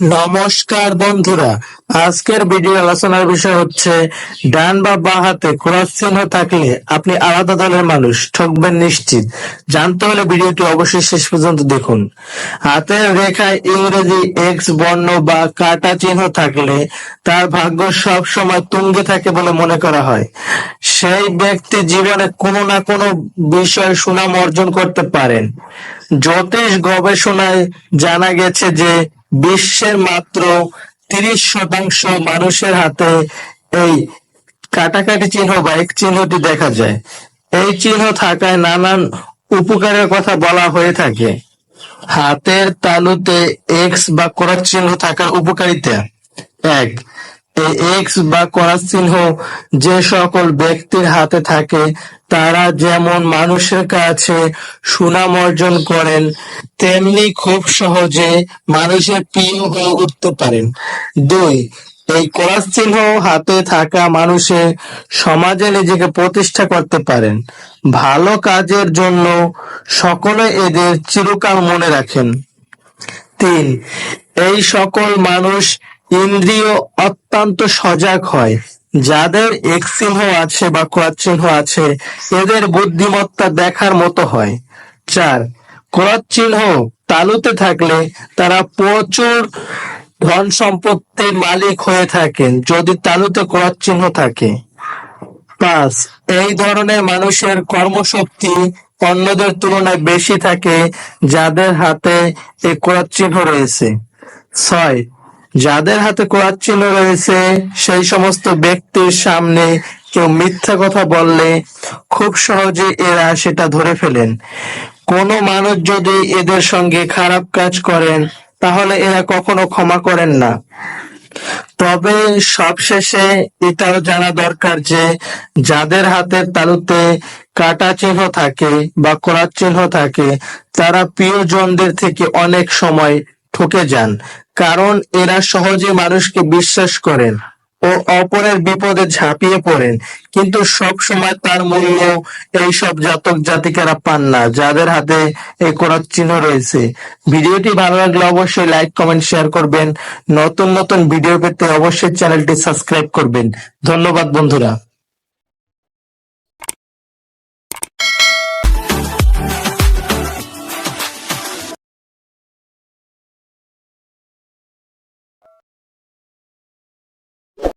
নমস্কার বন্ধুরা। আজকের ভিডিও আলোচনার বিষয় হচ্ছে, ডান বা বাঁ হাতে ক্রস চিহ্ন থাকলে আপনি আলাদা দলের মানুষ, ঠকবেন নিশ্চিত। জানতে হলে ভিডিওটি অবশ্যই শেষ পর্যন্ত দেখুন। হাতের রেখায় ইংরেজি এক্স বর্ণ বা কাটা চিহ্ন থাকলে তার ভাগ্য সব সময় তুঙ্গে থাকে বলে মনে করা হয়। সেই ব্যক্তি জীবনে কোনো না কোনো বিষয়ে সুনাম অর্জন করতে পারেন। জ্যোতিষ গবেষণায় জানা গেছে যে বিশ্বের মাত্র তিরিশ শতাংশ মানুষের হাতে এই কাটাকাটি চিহ্ন বা এক চিহ্নটি দেখা যায়। এই চিহ্ন থাকায় নানান উপকারের কথা বলা হয়ে থাকে। হাতের তালুতে এক্স বা ক্রস চিহ্ন থাকার উপকারিতা এক। এক্স বা ক্রস চিহ্ন যে সকল ব্যক্তির হাতে থাকে, তারা যেমন মানুষের কাছে সুনাম অর্জন করেন, তেমনি খুব সহজে মানুষের প্রিয় হয়ে উঠতে পারেন। দুই, এই ক্রস চিহ্ন হাতে থাকা মানুষের সমাজে নিজেকে প্রতিষ্ঠা করতে পারেন। ভালো কাজের জন্য সকলে এদের চিরকাল মনে রাখেন। তিন, এই সকল মানুষ ইন্দ্রিয় অত্যন্ত সজাগ হয়। যাদের এক চিহ্ন আছে বা ক্রস চিহ্ন আছে, এদের বুদ্ধিমত্তা দেখার মতো হয়। চার ক্রস চিহ্ন তালুতে থাকলে তারা প্রচুর ধন সম্পত্তির মালিক হয়ে থাকেন, যদি তালুতে ক্রস চিহ্ন থাকে। পাঁচ, এই ধরনের মানুষের কর্মশক্তি অন্যদের তুলনায় বেশি থাকে, যাদের হাতে এই ক্রস চিহ্ন রয়েছে। ছয় যাদের হাতে ক্রস চিহ্ন রয়েছে, সেই সমস্ত ব্যক্তির সামনে কেউ মিথ্যা কথা বললে খুব সহজে এরা সেটা ধরে ফেলেন। কোনো মানুষ যদি এদের সঙ্গে খারাপ কাজ করেন, তাহলে এরা কখনো ক্ষমা করেন না। তবে সবশেষে এটাও জানা দরকার যে, যাদের হাতের তালুতে কাটা চিহ্ন থাকে বা করার চিহ্ন থাকে, তারা প্রিয়জনদের থেকে অনেক সময় ঠকে যান, কারণ এরা সহজে মানুষকে বিশ্বাস করেন ও অপরের বিপদে ঝাঁপিয়ে পড়েন। কিন্তু সব সময় তার মূল্য এইসব জাতক জাতিকারা পান না, যাদের হাতে এই করার চিহ্ন রয়েছে। ভিডিওটি ভালো লাগলে অবশ্যই লাইক, কমেন্ট, শেয়ার করবেন। নতুন নতুন ভিডিও পেতে অবশ্যই চ্যানেলটি সাবস্ক্রাইব করবেন। ধন্যবাদ বন্ধুরা।